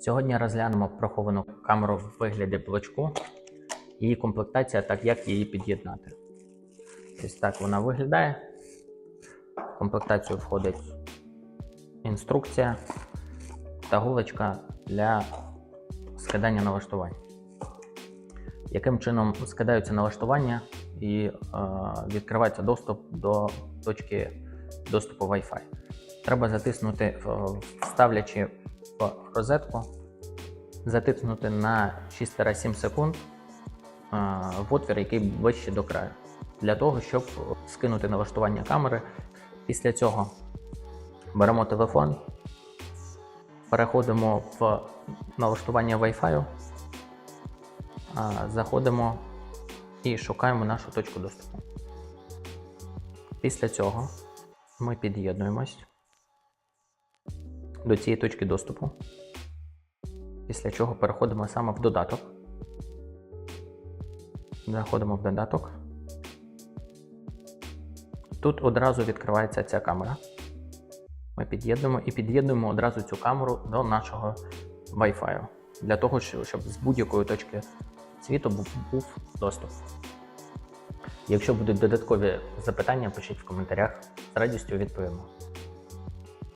Сьогодні розглянемо приховану камеру в вигляді блочку, її комплектація, так як її під'єднати. Ось так вона виглядає. В комплектацію входить інструкція та гулочка для скидання налаштувань. Яким чином скидаються налаштування і е, відкривається доступ до точки доступу Wi-Fi. Треба затиснути, е, вставлячи в розетку, затиснути на 6-7 секунд в отвір, який ближче до краю, для того, щоб скинути налаштування камери. Після цього беремо телефон, переходимо в налаштування Wi-Fi, заходимо і шукаємо нашу точку доступу. Після цього ми під'єднуємось до цієї точки доступу, після чого переходимо саме в додаток. Заходимо в додаток. Тут одразу відкривається ця камера. Ми під'єднуємо і під'єднуємо одразу цю камеру до нашого Wi-Fi, для того, щоб з будь-якої точки світу був, доступ. Якщо будуть додаткові запитання, пишіть в коментарях, з радістю відповімо.